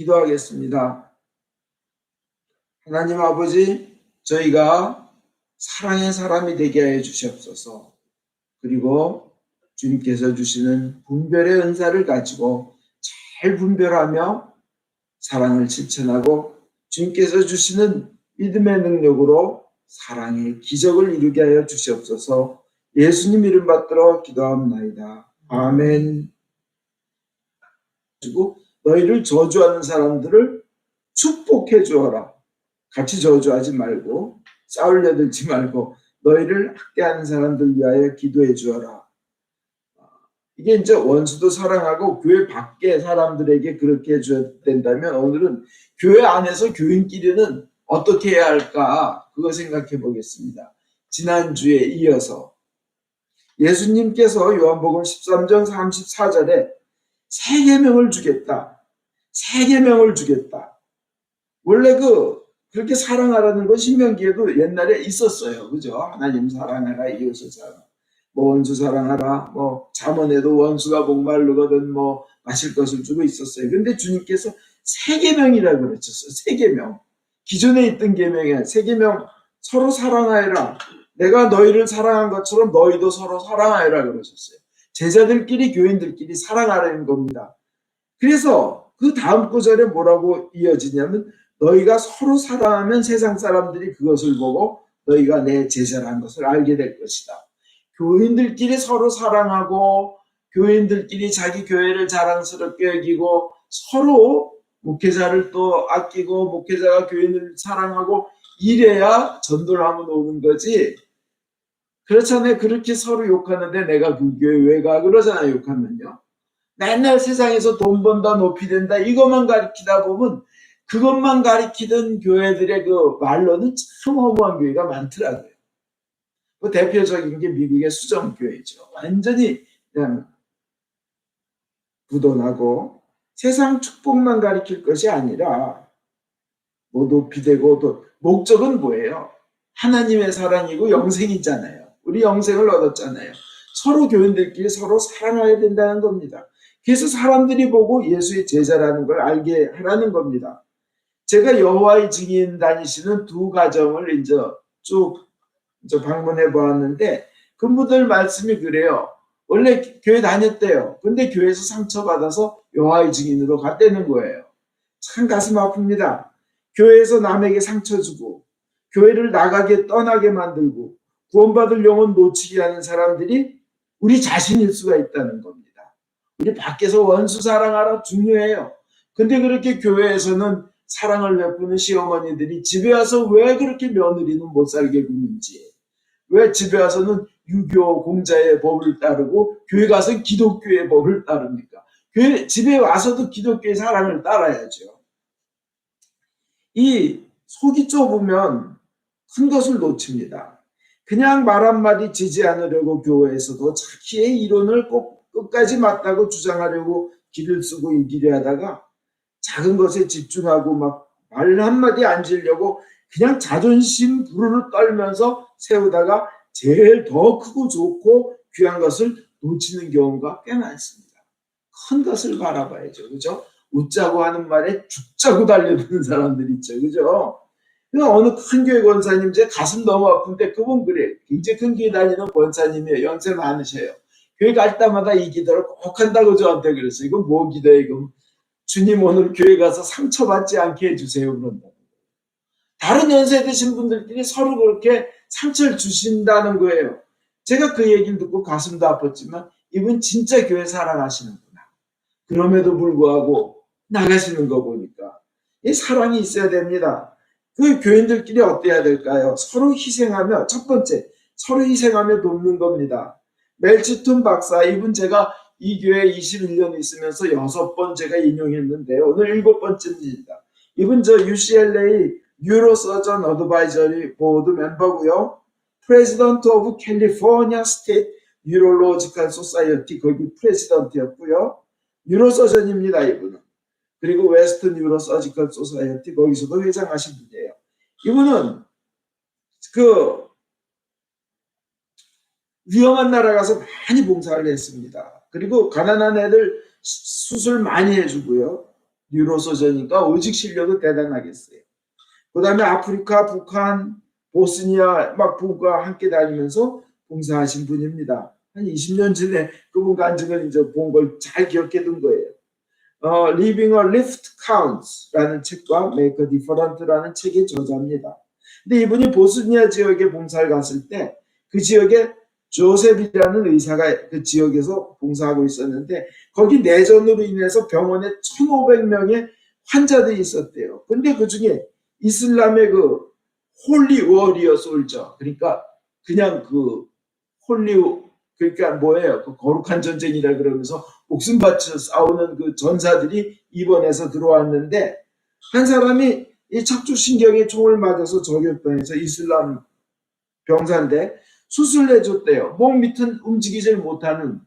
기도하겠습니다. 하나님 아버지, 저희가 사랑의 사람이 되게 하여 주시옵소서. 그리고 주님께서 주시는 분별의 은사를 가지고 잘 분별하며 사랑을 실천하고 주님께서 주시는 믿음의 능력으로 사랑의 기적을 이루게 하여 주시옵소서. 예수님 이름 받들어 기도합나이다. 아멘. 그리고 너희를 저주하는 사람들을 축복해 주어라. 같이 저주하지 말고 싸울려 들지 말고 너희를 학대하는 사람들 위하여 기도해 주어라. 이게 이제 원수도 사랑하고 교회 밖에 사람들에게 그렇게 해줘야 된다면 오늘은 교회 안에서 교인끼리는 어떻게 해야 할까 그거 생각해 보겠습니다. 지난주에 이어서 예수님께서 요한복음 13장 34절에 세 계명을 주겠다. 세 계명을 주겠다. 원래 그 그렇게 사랑하라는 건 신명기에도 옛날에 있었어요. 그죠? 하나님 사랑하라, 이웃을 사랑. 뭐 원수 사랑하라. 뭐 잠언에도 원수가 목마르거든 뭐 마실 것을 주고 있었어요. 근데 주님께서 세 계명이라 그러셨어요. 세 계명. 기존에 있던 계명에 세 계명 서로 사랑하여라. 내가 너희를 사랑한 것처럼 너희도 서로 사랑하여라 그러셨어요. 제자들끼리 교인들끼리 사랑하라는 겁니다. 그래서 그 다음 구절에 뭐라고 이어지냐면 너희가 서로 사랑하면 세상 사람들이 그것을 보고 너희가 내 제자라는 것을 알게 될 것이다. 교인들끼리 서로 사랑하고 교인들끼리 자기 교회를 자랑스럽게 여기고 서로 목회자를 또 아끼고 목회자가 교인을 사랑하고 이래야 전도를 하면 오는 거지. 그렇잖아요. 그렇게 서로 욕하는데 내가 그 교회 왜 가? 그러잖아요. 욕하면요. 맨날 세상에서 돈 번다 높이 된다 이것만 가르치다 보면 그것만 가리키던 교회들의 그 말로는 참 허무한 교회가 많더라고요. 그 대표적인 게 미국의 수정교회죠. 완전히 그냥 부도나고 세상 축복만 가리킬 것이 아니라 뭐 높이 되고 또 목적은 뭐예요? 하나님의 사랑이고 영생이잖아요. 우리 영생을 얻었잖아요. 서로 교인들끼리 서로 사랑해야 된다는 겁니다. 그래서 사람들이 보고 예수의 제자라는 걸 알게 하라는 겁니다. 제가 여호와의 증인 다니시는 두 가정을 이제 쭉 이제 방문해 보았는데 그분들 말씀이 그래요. 원래 교회 다녔대요. 근데 교회에서 상처받아서 여호와의 증인으로 갔다는 거예요. 참 가슴 아픕니다. 교회에서 남에게 상처 주고 교회를 나가게 떠나게 만들고 구원받을 영혼 놓치게 하는 사람들이 우리 자신일 수가 있다는 겁니다. 우리 밖에서 원수 사랑하라 중요해요. 근데 그렇게 교회에서는 사랑을 베푸는 시어머니들이 집에 와서 왜 그렇게 며느리는 못 살게 구는지, 왜 집에 와서는 유교 공자의 법을 따르고 교회 가서 기독교의 법을 따릅니까? 교회 집에 와서도 기독교의 사랑을 따라야죠. 이 속이 좁으면 큰 것을 놓칩니다. 그냥 말 한마디 지지 않으려고 교회에서도 자기의 이론을 꼭 끝까지 맞다고 주장하려고 길을 쓰고 이기려 하다가 작은 것에 집중하고 막 말 한마디 안 지려고 그냥 자존심 부르르 떨면서 세우다가 제일 더 크고 좋고 귀한 것을 놓치는 경우가 꽤 많습니다. 큰 것을 바라봐야죠. 그죠? 웃자고 하는 말에 죽자고 달려드는 사람들 있죠. 그죠? 그러니까 어느 큰 교회 권사님 제 가슴 너무 아픈데 그분 그래. 굉장히 큰 교회 다니는 권사님이에요. 연세 많으셔요. 교회 갈 때마다 이 기도를 꼭 한다고 저한테 그랬어요. 이건 뭐 기도예요? 이거 주님 오늘 교회 가서 상처받지 않게 해주세요. 그런다. 다른 연세 드신 분들끼리 서로 그렇게 상처를 주신다는 거예요. 제가 그 얘기를 듣고 가슴도 아팠지만 이분 진짜 교회 사랑하시는구나. 그럼에도 불구하고 나가시는 거 보니까 이 사랑이 있어야 됩니다. 그 교인들끼리 어때야 될까요? 서로 희생하며 첫 번째 서로 희생하며 돕는 겁니다. 멜치툰 박사 이분 제가 이 교회 21년 있으면서 여섯 번 제가 인용했는데요. 오늘 일곱 번째입니다. 이분 저 UCLA 뉴로서전 어드바이저리 보드 멤버고요. 프레지던트 오브 캘리포니아 스테이트 뉴로로지컬 소사이어티 거기 프레지던트였고요. 뉴로서전입니다. 이분은. 그리고 웨스트 뉴로서지컬 소사이어티 거기서도 회장하신 분이에요. 이분은 그 위험한 나라 가서 많이 봉사를 했습니다. 그리고 가난한 애들 수술 많이 해주고요. 뉴로소저니까 오직 실력은 대단하겠어요. 그 다음에 아프리카, 북한, 보스니아 막 부가 함께 다니면서 봉사하신 분입니다. 한 20년 전에 그분 간증을 이제 본 걸 잘 기억해 둔 거예요. 어, Living a Lift Counts라는 책과 Make a Difference라는 책의 저자입니다. 근데 이분이 보스니아 지역에 봉사를 갔을 때 그 지역에 조셉이라는 의사가 그 지역에서 봉사하고 있었는데 거기 내전으로 인해서 병원에 1,500명의 환자들이 있었대요. 근데 그 중에 이슬람의 그 홀리 워리어 솔저 그러니까 그냥 그 홀리 그러니까 뭐예요? 그 거룩한 전쟁이라 그러면서 목숨 바쳐 싸우는 그 전사들이 입원해서 들어왔는데 한 사람이 이 척추신경에 총을 맞아서 저격당해서 이슬람 병사인데 수술해줬대요. 몸 밑은 움직이질 못하는.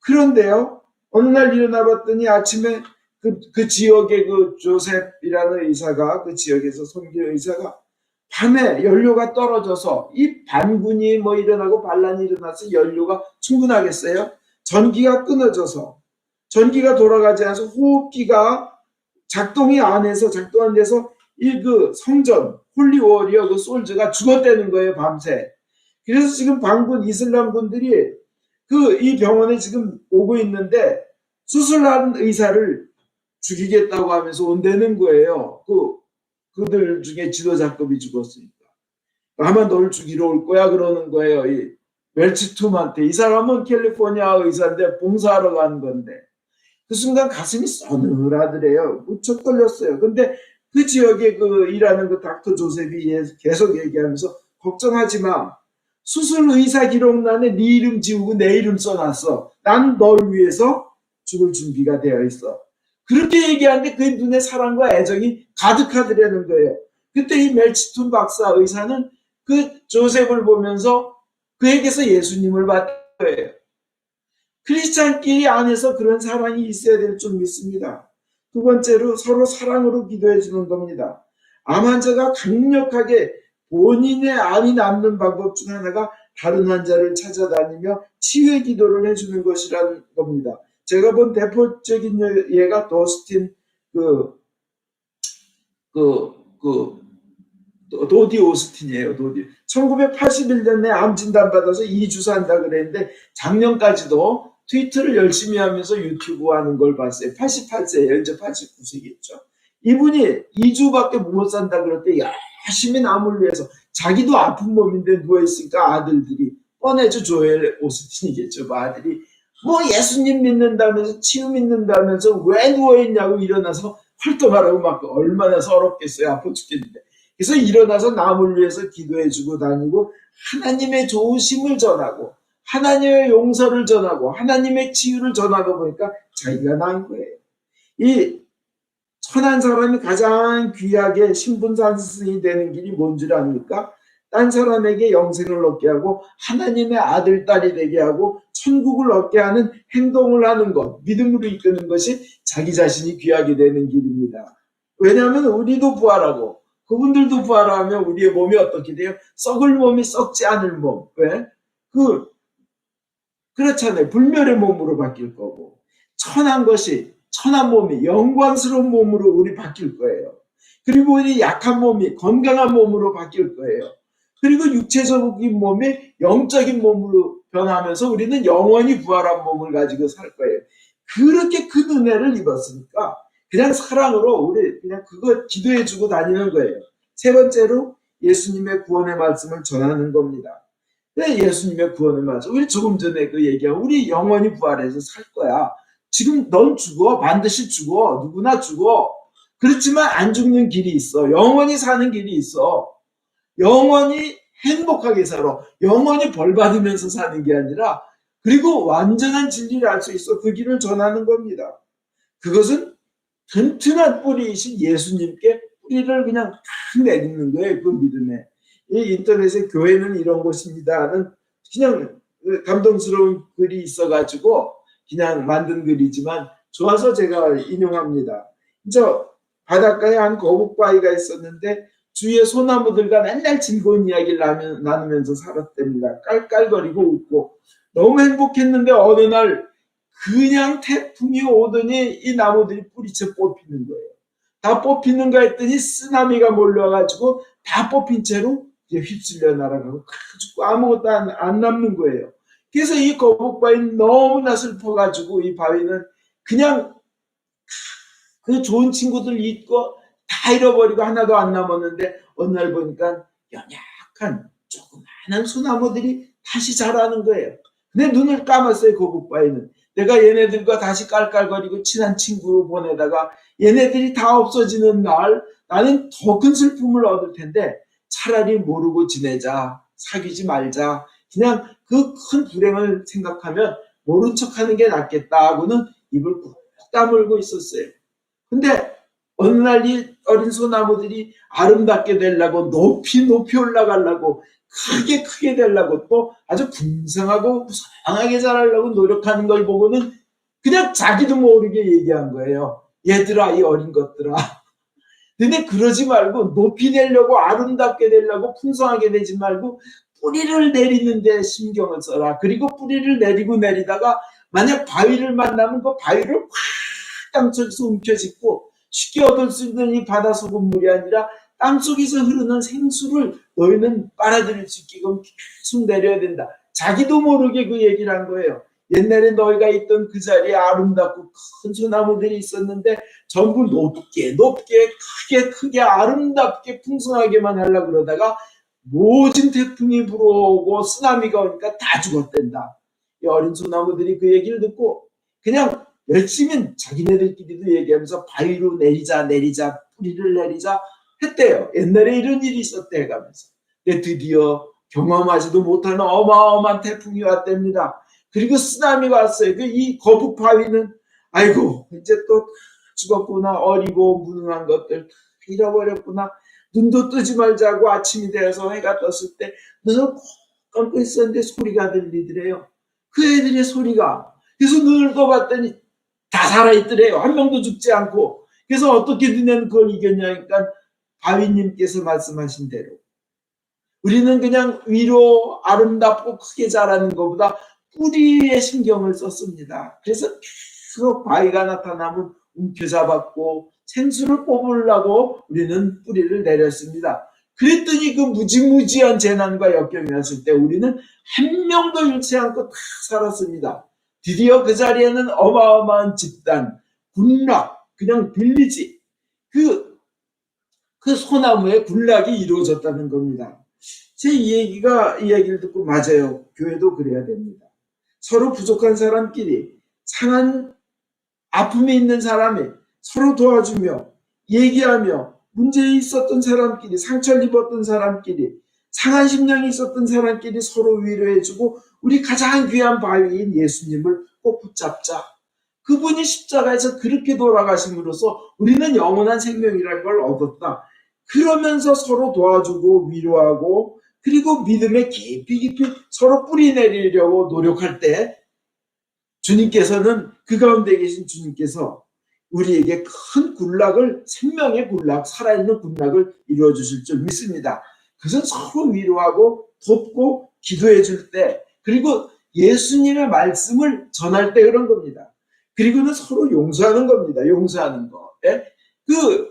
그런데요, 어느 날 일어나 봤더니 아침에 그, 그 지역의 그 조셉이라는 의사가 그 지역에서 섬기는 의사가 밤에 연료가 떨어져서 이 반군이 뭐 일어나고 반란이 일어나서 연료가 충분하겠어요? 전기가 끊어져서 전기가 돌아가지 않아서 호흡기가 작동이 안 해서 작동 안 돼서 이 그 성전 홀리워리어 그 솔즈가 죽었다는 거예요 밤새. 그래서 지금 반군 이슬람군들이 그 이 병원에 지금 오고 있는데 수술한 의사를 죽이겠다고 하면서 온다는 거예요. 그 그들 중에 지도자급이 죽었으니까. 아마 널 죽이러 올 거야 그러는 거예요. 이 멜치툼한테 이 사람은 캘리포니아 의사인데 봉사하러 간 건데 그 순간 가슴이 서늘하더래요. 무척 떨렸어요. 근데 그 지역에 그 일하는 그 닥터 조셉이 계속 얘기하면서 걱정하지 마. 수술 의사 기록란에 네 이름 지우고 내 이름 써놨어. 난 널 위해서 죽을 준비가 되어 있어. 그렇게 얘기하는데 그의 눈에 사랑과 애정이 가득하더라는 거예요. 그때 이 멜치툰 박사 의사는 그 조셉을 보면서 그에게서 예수님을 받은 거예요. 크리스찬끼리 안에서 그런 사랑이 있어야 될 줄 믿습니다. 두 번째로 서로 사랑으로 기도해 주는 겁니다. 암 환자가 강력하게 본인의 암이 남는 방법 중 하나가 다른 환자를 찾아다니며 치유의 기도를 해주는 것이라는 겁니다. 제가 본 대표적인 예가 도스틴 그, 그, 그, 도디 오스틴이에요, 도디. 1981년에 암 진단 받아서 2주 산다 그랬는데 작년까지도 트위터를 열심히 하면서 유튜브 하는 걸 봤어요. 88세예요. 이제 89세겠죠. 이분이 2주밖에 못 산다 때 열심히 남을 위해서 자기도 아픈 몸인데 누워있으니까 아들들이 뻔해져 조엘 오스틴이겠죠. 그 아들이 뭐 예수님 믿는다면서 치유 믿는다면서 왜 누워있냐고 일어나서 활동하라고 막 얼마나 서럽겠어요. 아파 죽겠는데. 그래서 일어나서 남을 위해서 기도해주고 다니고 하나님의 좋으심을 전하고 하나님의 용서를 전하고 하나님의 치유를 전하다 보니까 자기가 난 거예요. 이 천한 사람이 가장 귀하게 신분산승이 되는 길이 뭔 줄 압니까? 딴 사람에게 영생을 얻게 하고 하나님의 아들, 딸이 되게 하고 천국을 얻게 하는 행동을 하는 것, 믿음으로 이끄는 것이 자기 자신이 귀하게 되는 길입니다. 왜냐하면 우리도 부활하고 그분들도 부활하면 우리의 몸이 어떻게 돼요? 썩을 몸이 썩지 않을 몸. 왜? 그 그렇잖아요. 불멸의 몸으로 바뀔 거고 천한 것이 천한 몸이 영광스러운 몸으로 우리 바뀔 거예요. 그리고 우리 약한 몸이 건강한 몸으로 바뀔 거예요. 그리고 육체적인 몸이 영적인 몸으로 변하면서 우리는 영원히 부활한 몸을 가지고 살 거예요. 그렇게 큰 은혜를 입었으니까 그냥 사랑으로 우리 그냥 그거 기도해 주고 다니는 거예요. 세 번째로 예수님의 구원의 말씀을 전하는 겁니다. 네, 예수님의 구원의 말씀. 우리 조금 전에 그 얘기한 우리 영원히 부활해서 살 거야. 지금 넌 죽어. 반드시 죽어. 누구나 죽어. 그렇지만 안 죽는 길이 있어. 영원히 사는 길이 있어. 영원히 행복하게 살아. 영원히 벌 받으면서 사는 게 아니라 그리고 완전한 진리를 알 수 있어. 그 길을 전하는 겁니다. 그것은 튼튼한 뿌리이신 예수님께 뿌리를 그냥 탁 내딛는 거예요. 그 믿음에. 이 인터넷에 교회는 이런 곳입니다는 그냥 감동스러운 글이 있어가지고 그냥 만든 글이지만 좋아서 제가 인용합니다. 저 바닷가에 한 거북바위가 있었는데 주위에 소나무들과 맨날 즐거운 이야기를 나누면서 살았답니다. 깔깔거리고 웃고 너무 행복했는데 어느 날 그냥 태풍이 오더니 이 나무들이 뿌리채 뽑히는 거예요. 다 뽑히는가 했더니 쓰나미가 몰려가지고 다 뽑힌 채로 휩쓸려 날아가고 가지고 아무것도 안, 안 남는 거예요. 그래서 이 거북바위는 너무나 슬퍼가지고 이 바위는 그냥 그 좋은 친구들 잊고 다 잃어버리고 하나도 안 남았는데 어느 날 보니까 연약한 조그마한 소나무들이 다시 자라는 거예요. 근데 눈을 감았어요 거북바위는. 내가 얘네들과 다시 깔깔거리고 친한 친구로 보내다가 얘네들이 다 없어지는 날 나는 더 큰 슬픔을 얻을 텐데 차라리 모르고 지내자 사귀지 말자 그냥 그 큰 불행을 생각하면 모른 척 하는 게 낫겠다 하고는 입을 꾹 다물고 있었어요. 근데 어느 날 이 어린 소나무들이 아름답게 되려고 높이 높이 올라가려고 크게 크게 되려고 또 아주 풍성하고 무성하게 자라려고 노력하는 걸 보고는 그냥 자기도 모르게 얘기한 거예요. 얘들아 이 어린 것들아. 근데 그러지 말고 높이 되려고 아름답게 되려고 풍성하게 되지 말고 뿌리를 내리는데 신경을 써라. 그리고 뿌리를 내리고 내리다가 만약 바위를 만나면 그 바위를 확 땅속에서 움켜쥐고 쉽게 얻을 수 있는 이 바다 소금물이 아니라 땅 속에서 흐르는 생수를 너희는 빨아들일 수 있게끔 계속 내려야 된다. 자기도 모르게 그 얘기를 한 거예요. 옛날에 너희가 있던 그 자리에 아름답고 큰 소나무들이 있었는데 전부 높게 높게 크게 크게 아름답게 풍성하게만 하려고 그러다가 모진 태풍이 불어오고 쓰나미가 오니까 다 죽었댄다. 이 어린 소나무들이 그 얘기를 듣고 그냥 열심히 자기네들끼리도 얘기하면서 바위로 내리자 내리자 뿌리를 내리자 했대요. 옛날에 이런 일이 있었대 가면서. 근데 드디어 경험하지도 못하는 어마어마한 태풍이 왔답니다. 그리고 쓰나미가 왔어요. 그 이 거북 바위는 아이고 이제 또 죽었구나 어리고 무능한 것들 잃어버렸구나 눈도 뜨지 말자고 아침이 되어서 해가 떴을 때 눈을 꼭 감고 있었는데 소리가 들리더래요. 그 애들의 소리가 그래서 눈을 떠봤더니 다 살아있더래요. 한 명도 죽지 않고 그래서 어떻게 너네는 그걸 이겼냐니까 바위님께서 말씀하신 대로 우리는 그냥 위로 아름답고 크게 자라는 것보다 뿌리에 신경을 썼습니다. 그래서 계속 바위가 나타나면 움켜잡았고 생수를 뽑으려고 우리는 뿌리를 내렸습니다. 그랬더니 그 무지무지한 재난과 역경이 왔을 때 우리는 한 명도 잃지 않고 다 살았습니다. 드디어 그 자리에는 어마어마한 집단, 군락, 그냥 빌리지, 그, 그 소나무의 군락이 이루어졌다는 겁니다. 제 이 얘기가, 이 얘기를 듣고 맞아요. 교회도 그래야 됩니다. 서로 부족한 사람끼리 상한 아픔이 있는 사람이 서로 도와주며 얘기하며 문제 있었던 사람끼리 상처를 입었던 사람끼리 상한 심령이 있었던 사람끼리 서로 위로해주고 우리 가장 귀한 바위인 예수님을 꼭 붙잡자. 그분이 십자가에서 그렇게 돌아가심으로써 우리는 영원한 생명이라는 걸 얻었다. 그러면서 서로 도와주고 위로하고 그리고 믿음에 깊이 깊이 서로 뿌리 내리려고 노력할 때 주님께서는 그 가운데 계신 주님께서 우리에게 큰 군락을 생명의 군락, 살아있는 군락을 이루어 주실 줄 믿습니다. 그것은 서로 위로하고 돕고 기도해 줄 때, 그리고 예수님의 말씀을 전할 때 그런 겁니다. 그리고는 서로 용서하는 겁니다. 용서하는 거. 예? 그,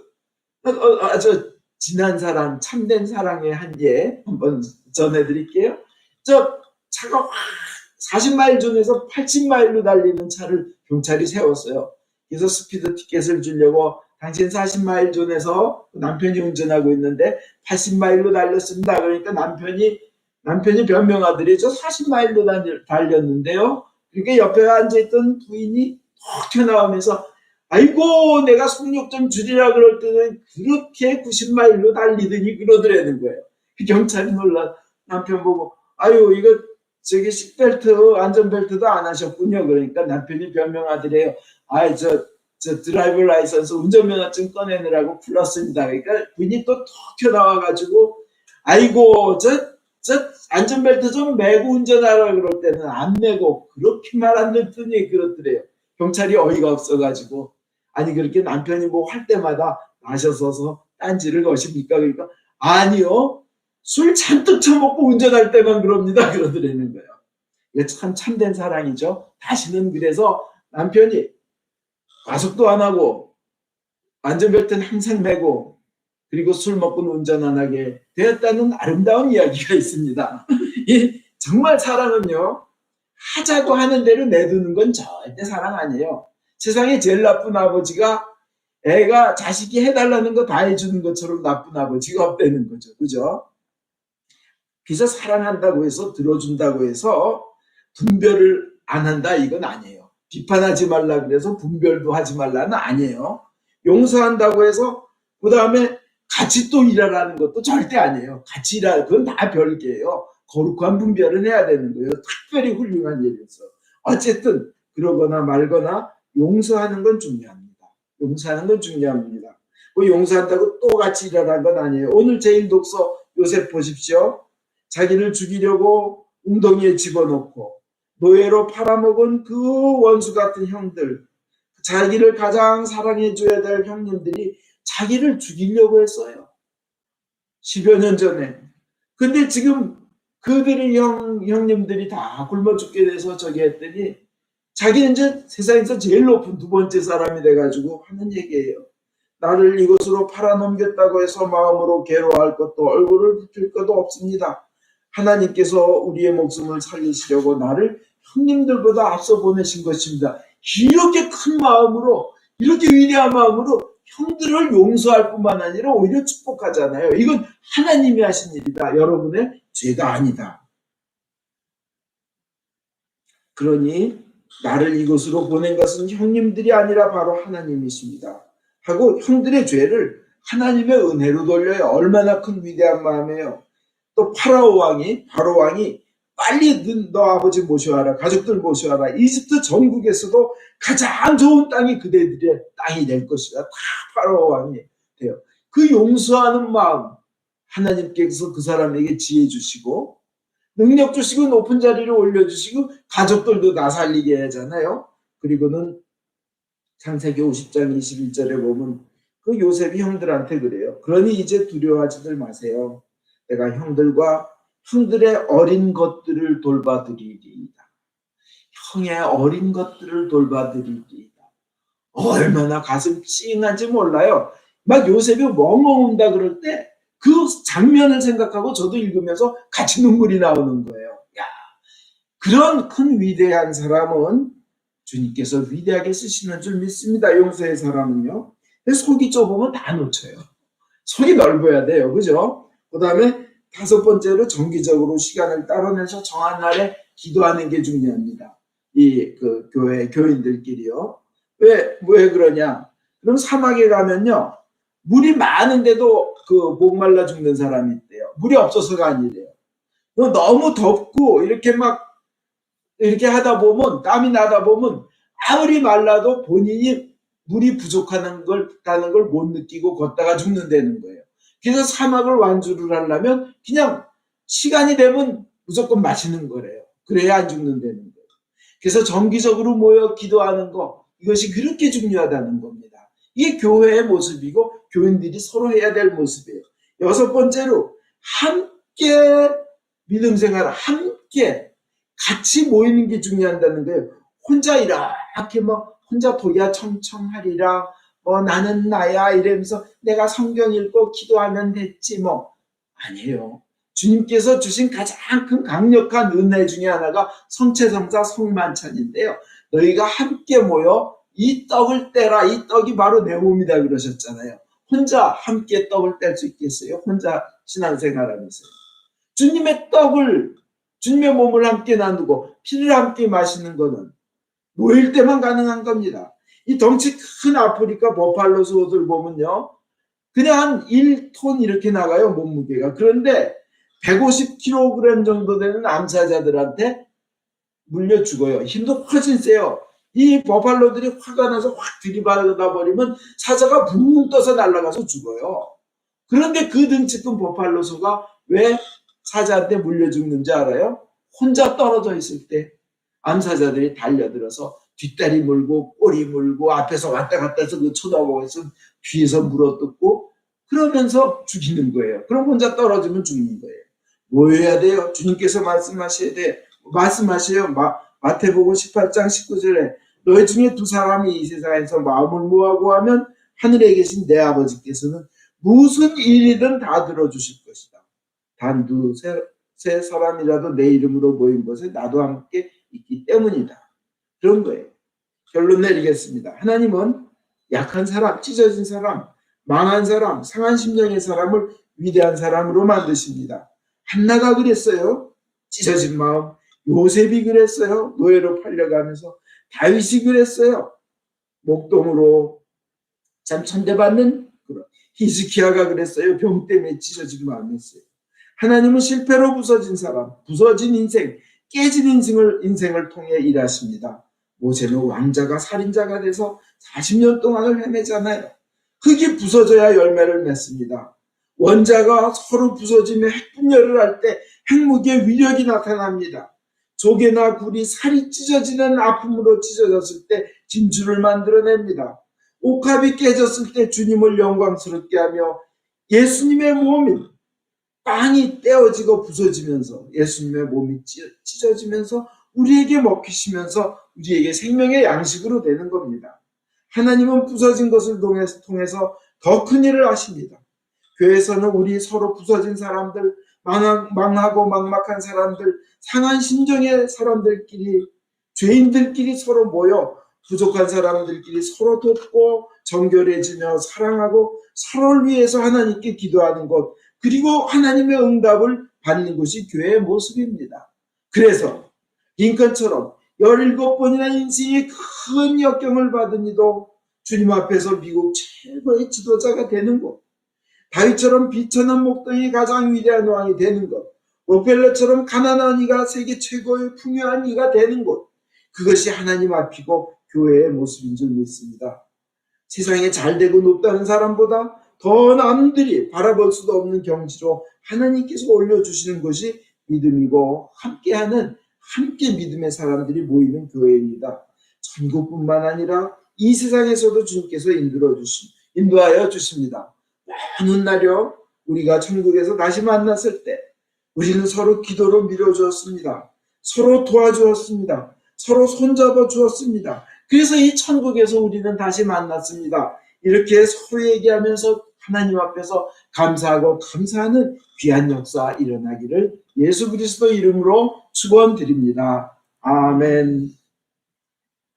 어, 어, 아주 진한 사랑, 참된 사랑의 한 예 한번 전해드릴게요. 저 차가 확 40마일 존에서 80마일로 달리는 차를 경찰이 세웠어요. 그래서 스피드 티켓을 주려고 당신 40마일 존에서 남편이 운전하고 있는데 80마일로 달렸습니다. 그러니까 남편이 남편이 변명하더니 저 40마일로 달렸는데요. 그러니까 옆에 앉아있던 부인이 톡 튀어나오면서 아이고 내가 속력 좀 줄이라 그럴 때는 그렇게 90마일로 달리더니 그러더라는 거예요. 그 경찰이 놀라 남편 보고 아유 이거 저기 식벨트 안전벨트도 안 하셨군요. 그러니까 남편이 변명하더래요. 아이 저, 저 드라이브 라이선스 운전면허증 꺼내느라고 불렀습니다. 그러니까 부인이 또톡 튀어나와가지고 아이고 저, 저 안전벨트 좀 매고 운전하라 그럴 때는 안 매고 그렇게 말안 듣더니 그렇더래요. 경찰이 어이가 없어가지고 아니 그렇게 남편이 뭐 할 때마다 마셔서서 딴지를 거십니까? 그러니까 아니요 술 잔뜩 처먹고 운전할 때만 그럽니다 그러더라는 거예요. 참 참된 사랑이죠. 다시는 그래서 남편이 과속도 안 하고 안전벨트는 항상 매고 그리고 술 먹고 운전 안 하게 되었다는 아름다운 이야기가 있습니다. 이 정말 사랑은요 하자고 하는 대로 내두는 건 절대 사랑 아니에요. 세상에 제일 나쁜 아버지가 애가 자식이 해달라는 거 다 해주는 것처럼 나쁜 아버지가 없다는 거죠. 그죠? 그래서 사랑한다고 해서 들어준다고 해서 분별을 안 한다 이건 아니에요. 비판하지 말라 그래서 분별도 하지 말라는 아니에요. 용서한다고 해서 그 다음에 같이 또 일하라는 것도 절대 아니에요. 같이 일할 그건 다 별개예요. 거룩한 분별은 해야 되는 거예요. 특별히 훌륭한 일이어서 어쨌든 그러거나 말거나 용서하는 건 중요합니다. 용서하는 건 중요합니다. 그 용서한다고 또 같이 일하라는 건 아니에요. 오늘 제일 독서 요셉 보십시오. 자기를 죽이려고 웅덩이에 집어넣고 노예로 팔아먹은 그 원수 같은 형들, 자기를 가장 사랑해줘야 될 형님들이 자기를 죽이려고 했어요. 10여 년 전에. 근데 지금 그들의 형, 형님들이 다 굶어 죽게 돼서 저기 했더니 자기는 이제 세상에서 제일 높은 두 번째 사람이 돼가지고 하는 얘기예요. 나를 이곳으로 팔아넘겼다고 해서 마음으로 괴로워할 것도 얼굴을 붉힐 것도 없습니다. 하나님께서 우리의 목숨을 살리시려고 나를 형님들보다 앞서 보내신 것입니다. 이렇게 큰 마음으로 이렇게 위대한 마음으로 형들을 용서할 뿐만 아니라 오히려 축복하잖아요. 이건 하나님이 하신 일이다. 여러분의 죄가 아니다. 그러니 나를 이곳으로 보낸 것은 형님들이 아니라 바로 하나님이십니다. 하고 형들의 죄를 하나님의 은혜로 돌려요. 얼마나 큰 위대한 마음이에요. 또 파라오 왕이 바로 왕이 빨리 너, 너 아버지 모셔와라 가족들 모셔와라. 이집트 전국에서도 가장 좋은 땅이 그대들의 땅이 될 것이다. 다 파라오 왕이 돼요. 그 용서하는 마음 하나님께서 그 사람에게 지혜 주시고 능력 주시고 높은 자리를 올려주시고 가족들도 나 살리게 하잖아요. 그리고는 창세기 50장 21절에 보면 그 요셉이 형들한테 그래요. 그러니 이제 두려워하지들 마세요. 내가 형들과 형들의 어린 것들을 돌봐드리리이다. 형의 어린 것들을 돌봐드리리이다. 얼마나 가슴 찡한지 몰라요. 막 요셉이 멍멍 운다 그럴 때 그 장면을 생각하고 저도 읽으면서 같이 눈물이 나오는 거예요. 야, 그런 큰 위대한 사람은 주님께서 위대하게 쓰시는 줄 믿습니다. 용서의 사람은요. 속이 좁으면 다 놓쳐요. 속이 넓어야 돼요. 그죠? 그 다음에 다섯 번째로 정기적으로 시간을 따로내서 정한 날에 기도하는 게 중요합니다. 이 그 교회 교인들끼리요. 왜 왜 그러냐? 그럼 사막에 가면요 물이 많은데도 그 목말라 죽는 사람이 있대요. 물이 없어서가 아니래요. 너무 덥고 이렇게 막 이렇게 하다 보면 땀이 나다 보면 아무리 말라도 본인이 물이 부족하는 걸 다는 걸 못 느끼고 걷다가 죽는다는 거예요. 그래서 사막을 완주를 하려면 그냥 시간이 되면 무조건 마시는 거래요. 그래야 안 죽는다는 거예요. 그래서 정기적으로 모여 기도하는 거 이것이 그렇게 중요하다는 겁니다. 이게 교회의 모습이고 교인들이 서로 해야 될 모습이에요. 여섯 번째로 함께 믿음 생활 함께 같이 모이는 게 중요하다는 거예요. 혼자 이렇게 뭐 혼자 도야 청청하리라 뭐 나는 나야 이러면서 내가 성경 읽고 기도하면 됐지 뭐 아니에요. 주님께서 주신 가장 큰 강력한 은혜 중에 하나가 성체성사 성만찬인데요. 너희가 함께 모여 이 떡을 떼라. 이 떡이 바로 내 몸이다 그러셨잖아요. 혼자 함께 떡을 뗄 수 있겠어요? 혼자 신앙생활하면서 주님의 떡을 주님의 몸을 함께 나누고 피를 함께 마시는 것은 모일 때만 가능한 겁니다. 이 덩치 큰 아프리카 버팔로 소들 보면요. 그냥 한 1톤 이렇게 나가요, 몸무게가. 그런데 150kg 정도 되는 암사자들한테 물려 죽어요. 힘도 훨씬 세요. 이 버팔로들이 화가 나서 확 들이받아 버리면 사자가 붕 떠서 날아가서 죽어요. 그런데 그 등치 큰 버팔로 소가 왜 사자한테 물려 죽는지 알아요? 혼자 떨어져 있을 때 암사자들이 달려들어서 뒷다리 물고 꼬리 물고 앞에서 왔다 갔다 해서 그 쳐다보고 있으 뒤에서 물어뜯고 그러면서 죽이는 거예요. 그럼 혼자 떨어지면 죽는 거예요. 뭐 해야 돼요? 주님께서 말씀하셔야 돼. 말씀하세요. 마, 마태복음 18장 19절에 너희 중에 두 사람이 이 세상에서 마음을 모아고 하면 하늘에 계신 내 아버지께서는 무슨 일이든 다 들어주실 것이다. 단 두세 세 사람이라도 내 이름으로 모인 곳에 나도 함께 있기 때문이다. 그런 거예요. 결론 내리겠습니다. 하나님은 약한 사람, 찢어진 사람, 망한 사람, 상한 심령의 사람을 위대한 사람으로 만드십니다. 한나가 그랬어요. 찢어진 마음. 요셉이 그랬어요. 노예로 팔려가면서 다윗이 그랬어요. 목동으로 참 천대받는 그런 히스키야가 그랬어요. 병 때문에 찢어진 마음이었어요. 하나님은 실패로 부서진 사람, 부서진 인생, 깨진 인생을 인생을 통해 일하십니다. 모세는 왕자가 살인자가 돼서 40년 동안을 헤매잖아요. 흙이 부서져야 열매를 맺습니다. 원자가 서로 부서지며 핵분열을 할 때 핵무기의 위력이 나타납니다. 조개나 굴이 살이 찢어지는 아픔으로 찢어졌을 때 진주를 만들어냅니다. 옥합이 깨졌을 때 주님을 영광스럽게 하며 예수님의 몸이 빵이 떼어지고 부서지면서 예수님의 몸이 찢- 찢어지면서 우리에게 먹히시면서 우리에게 생명의 양식으로 되는 겁니다. 하나님은 부서진 것을 통해서, 더 큰 일을 하십니다. 교회에서는 우리 서로 부서진 사람들, 망하- 망하고 막막한 사람들, 상한 심정의 사람들끼리, 죄인들끼리 서로 모여 부족한 사람들끼리 서로 돕고 정결해지며 사랑하고 서로를 위해서 하나님께 기도하는 것, 그리고 하나님의 응답을 받는 것이 교회의 모습입니다. 그래서 링컨처럼 17번이나 인생의 큰 역경을 받은 이도 주님 앞에서 미국 최고의 지도자가 되는 것, 다윗처럼 비천한 목동이 가장 위대한 왕이 되는 것, 록펠러처럼 가난한 이가 세계 최고의 풍요한 이가 되는 것, 그것이 하나님 앞이고 교회의 모습인 줄 믿습니다. 세상에 잘 되고 높다는 사람보다 더 남들이 바라볼 수도 없는 경지로 하나님께서 올려주시는 것이 믿음이고 함께하는 함께 믿음의 사람들이 모이는 교회입니다. 전국뿐만 아니라 이 세상에서도 주님께서 인도하 주시, 인도하여 주십니다. 먼 훗날요 우리가 천국에서 다시 만났을 때 우리는 서로 기도로 밀어주었습니다. 서로 도와주었습니다. 서로 손잡아 주었습니다. 그래서 이 천국에서 우리는 다시 만났습니다. 이렇게 서로 얘기하면서 하나님 앞에서 감사하고 감사하는 귀한 역사 일어나기를 예수 그리스도 이름으로 축원드립니다. 아멘.